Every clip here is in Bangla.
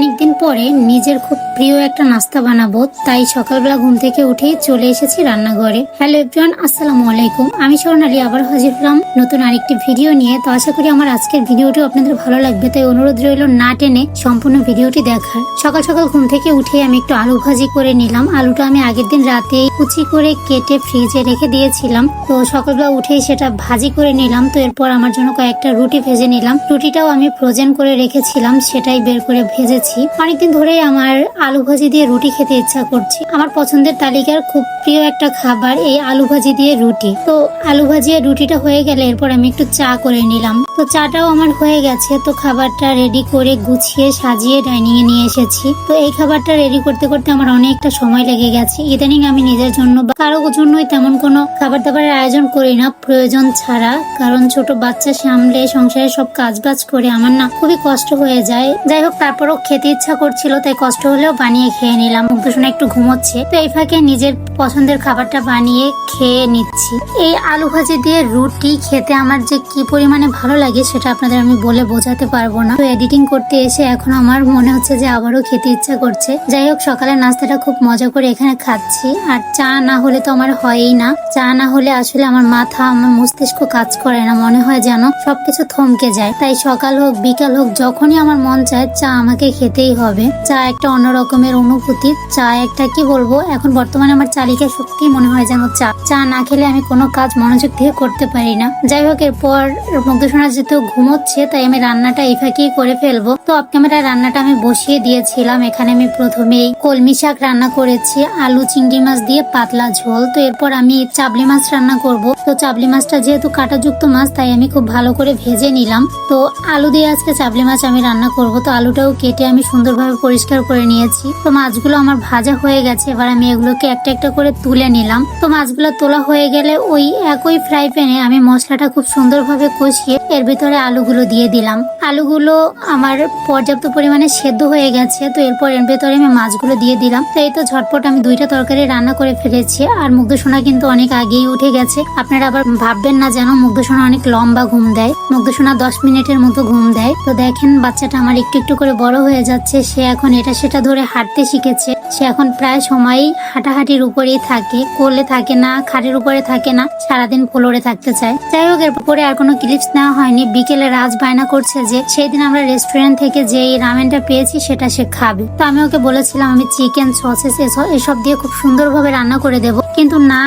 অনেকদিন পরে নিজের খুব প্রিয় একটা নাস্তা বানাবো, তাই সকালবেলা ঘুম থেকে উঠেই চলে এসেছি রান্নাঘরে। হ্যালো এভরিওয়ান, আসসালামু আলাইকুম। আমি স্বর্ণালী, আবার হাজির হলাম নতুন আরেকটি ভিডিও নিয়ে। তো আশা করি আমার আজকের ভিডিওটি আপনাদের ভালো লাগবে, তাই অনুরোধ রইল না টেনে সম্পূর্ণ ভিডিওটি দেখার। সকাল সকাল ঘুম থেকে উঠে আমি একটু আলু ভাজি করে নিলাম। আলুটা আমি আগের দিন রাতেই কুচি করে কেটে ফ্রিজে রেখে দিয়েছিলাম। তো সকালবেলা উঠেই সেটা ভাজি করে নিলাম। তো এরপর আমার জন্য কয়েকটা রুটি ভেজে নিলাম। রুটিটাও আমি ফ্রোজেন করে রেখেছিলাম, সেটাই বের করে ভেজেছি। অনেকদিন ধরেই আমার আলু ভাজি দিয়ে রুটি খেতে ইচ্ছা করছে। আমার পছন্দের তালিকার খুব প্রিয় একটা খাবার এই আলু ভাজি দিয়ে রুটি। তো আলু ভাজি আর রুটিটা হয়ে গেলে এরপর আমি একটু চা করে নিলাম। তো চাটাও আমার হয়ে গেছে। তো খাবারটা রেডি করে গুছিয়ে সাজিয়ে ডাইনিং এ নিয়ে এসেছি। তো এই খাবারটা রেডি করতে করতে আমার অনেকটা সময় লেগে গেছে। ইদানিং আমি নিজের জন্য বা কারও জন্যই তেমন কোনো খাবার দাবারের আয়োজন করি না। প্রয়োজন ছাড়া। কারণ ছোট বাচ্চা সামলে সংসারে সব কাজ বাজ করে আমার না খুবই কষ্ট হয়ে যায়। যাই হোক, তারপরও খেতে ইচ্ছা করছিল, তাই কষ্ট হলেও বানিয়ে খেয়ে নিলাম। মুগ্ধসোনা একটু ঘুমোচ্ছে, তো এই ফাঁকে নিজের পছন্দের খাবারটা বানিয়ে খেয়ে নিচ্ছি। এই আলু ভাজি দিয়ে রুটি খেতে আমার যে কি পরিমাণে ভালো লাগে সেটা আপনাদের আমি বলে বোঝাতে পারব না। তো এডিটিং করতে এসে এখন আমার মনে হচ্ছে যে আবারও খেতে ইচ্ছা করছে। যাই হোক, সকালের নাস্তাটা খুব মজা করে এখানে খাচ্ছি। আর চা না হলে তো আমার হয়ই না। চা না হলে আসলে আমার মাথা, আমার মস্তিষ্ক কাজ করে না। মনে হয় যেন সবকিছু থমকে যায়। তাই সকাল হোক, বিকাল হোক, যখনই আমার মন চায়, চা আমাকে খেতেই হবে। চা একটা অন্য রকমের অনুভূতি। চা একটা কি বলব? এখন বর্তমানে আমার চালিকা সত্যি মনে হয় যেন চা। চা না খেলে আমি কোনো কাজ মনোযোগ দিয়ে করতে পারি না। যাই হোক, এরপর মুগ্ধসোনা যেহেতু ঘুমোচ্ছে, তাই আমি রান্নাটা এই ফাঁকেই করে ফেলব। তো অফ ক্যামেরায় রান্নাটা আমি বসিয়ে দিয়েছিলাম। এখানে আমি প্রথমেই কলমি শাক রান্না করেছি, আলু, চিংড়ি মাছ দিয়ে পাতলা ঝোল। তো এরপর আমি চাবলি মাছ রান্না করব। তো চাবলি মাছটা যেহেতু কাঁটাযুক্ত মাছ, তাই আমি খুব ভালো করে ভেজে নিলাম। তো আলু দিয়ে আজকে চাবলি মাছ আমি রান্না করব। তো আলুটাও কেটে আমি সুন্দরভাবে পরিষ্কার করে নিয়েছি। তো মাছগুলো আমার ভাজা হয়ে গেছে। এবার আমি এগুলোকে একটা একটা করে তুলে নিলাম। তো মাছগুলো তোলা হয়ে গেলে ওই একই ফ্রাই প্যানে আমি মশলাটা খুব সুন্দরভাবে কষিয়ে এর ভিতরে আলুগুলো দিয়ে দিলাম। আলুগুলো আমার পর্যাপ্ত পরিমাণে সেদ্ধ হয়ে গেছে। তো এরপর এর ভেতরে আমি মাছগুলো দিয়ে দিলাম। তো এই তো ঝটপট আমি দুইটা তরকারি রান্না করে ফেলেছি। আর মুগ্ধসোনা কিন্তু অনেক আগেই উঠে গেছে। আপনারা আবার ভাববেন না যেন মুগ্ধ সোনা অনেক লম্বা ঘুম দেয়। মুগ্ধ সোনা দশ মিনিটের মতো ঘুম দেয়। তো দেখেন বাচ্চাটা আমার একটু একটু করে বড় হয়ে যাচ্ছে সে এখন এটা সেটা ধরে হাঁটতে শিখেছে। সে এখন প্রায় সময়ই হাঁটাহাঁটির উপরেই থাকে, কোলে থাকে না, খাটের উপরে থাকে না, সারাদিন ফ্লোরে থাকতে চায়। যাই হোক এরপরে আর কোনো ক্লিপস নেওয়া হয়নি। বিকেলে রাজ বায়না করছে যে সেই দিন আমরা রেস্টুরেন্ট থেকে যে রামেনটা পেয়েছি, সেটা সে খাবে। তো আমি ওকে বলেছিলাম, আমি চিকেন, সসেস এসব দিয়ে খুব সুন্দরভাবে রান্না করে দেব। কিন্তু না,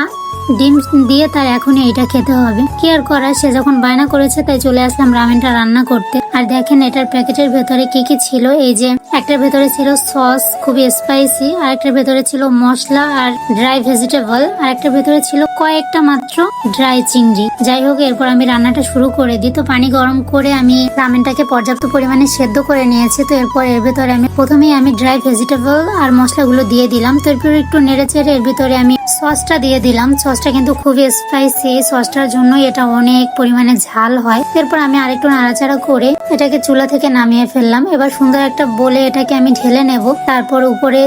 ডিম দিয়ে তার এখনই এটা খেতে হবে। কি আর করার, সে যখন বায়না করেছে, তাই চলে আসলাম রামেনটা রান্না করতে। আর দেখেন, এটার প্যাকেটের ভেতরে কি কি ছিল? এই যে একটার ভেতরে ছিল সস, খুবই স্পাইসি আর একটার ভেতরে ছিল মশলা আর ড্রাই ভেজিটেবল আর একটার ভেতরে ছিল কয়েকটা মাত্র ড্রাই চিংড়ি। যাই হোক, এরপর আমি রান্নাটা শুরু করে দিই। তো পানি গরম করে আমি রামেনটাকে পর্যাপ্ত পরিমাণে সেদ্ধ করে নিয়েছি। তো এরপর এর ভেতরে আমি প্রথমেই আমি ড্রাই ভেজিটেবল আর মশলাগুলো দিয়ে দিলাম। তো এরপর একটু নেড়ে চেড়ে এর ভিতরে আমি সসটা দিয়ে দিলাম। সসটা কিন্তু খুবই স্পাইসি সসটার জন্য এটা অনেক পরিমাণে ঝাল হয়। এরপর আমি আরেকটু নাড়াচাড়া করে এটাকে চুলা থেকে নামিয়ে ফেললাম। এবার সুন্দর একটা বলে এটাকে আমি ঢেলে নেব। তারপর উপরে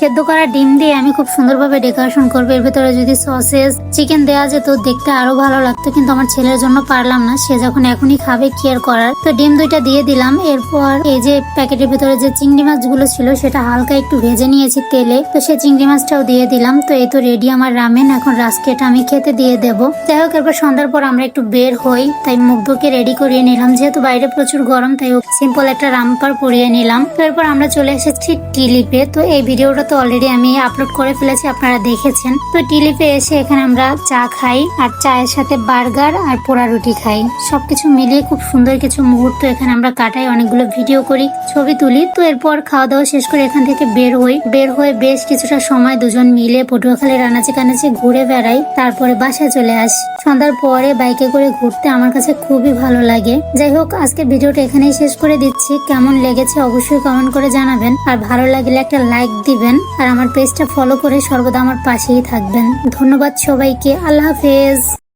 সেদ্ধ করা ডিম দিয়ে আমি খুব সুন্দরভাবে ডেকোরেশন করব। এর ভেতরে যদি সসেস চিকেন দেওয়া যেত, দেখতে আরও ভালো লাগতো, কিন্তু আমার ছেলের জন্য পারলাম না। সে যখন এখনই খাবে কেয়ার করার? তো ডিম দুইটা দিয়ে দিলাম। এরপর এই যে প্যাকেটের ভিতরে যে চিংড়ি মাছগুলো ছিল, সেটা হালকা একটু ভেজে নিয়েছি তেলে। তো সে চিংড়ি মাছটাও দিয়ে দিলাম। তো এই তো রেডি আমার রামেন এখন রাস্কেটা আমি খেতে দিয়ে দেবো। যাই হোক, এরপর সন্ধ্যার পর আমরা একটু বের হই। তাই মুগ্ধকে রেডি করিয়ে নিলাম। যেহেতু বাইরে প্রচুর গরম, তাই সিম্পল একটা রামপার পরিয়ে নিলাম। তো এরপর আমরা চলে এসেছি টিলিপে। তো এই ভিডিওটা তো অলরেডি আমি আপলোড করে ফেলেছি, আপনারা দেখেছেন। তো টিলিপে এসে এখানে আমরা চা খাই, আর চায়ের সাথে বার্গার আর পোড়া রুটি খাই। সবকিছু মিলিয়ে খুব সুন্দর কিছু মুহূর্ত এখানে আমরা কাটাই, অনেকগুলো ভিডিও করি, ছবি তুলি। তো এরপর খাওয়া দাওয়া শেষ করে এখান থেকে বের হই। বের হয়ে বেশ কিছুটা সময় দুজন মিলে পটুয়াখালী রানাচে কানাচে ঘুরে বেড়াই, তারপরে বাসায় চলে আসি। সন্ধ্যার পরে বাইকে করে ঘুরতে আমার কাছে খুবই ভালো লাগে। যাই হোক, আজকে ভিডিওটা এখানেই শেষ করে দিচ্ছি। কেমন লেগেছে অবশ্যই কমেন্ট করে জানাবেন। আর ভালো লাগলে একটা লাইক দিবেন। আর আমার পেজটা ফলো করে সর্বদা আমার পাশেই থাকবেন। ধন্যবাদ সবাইকে। আল্লাহ হাফেজ।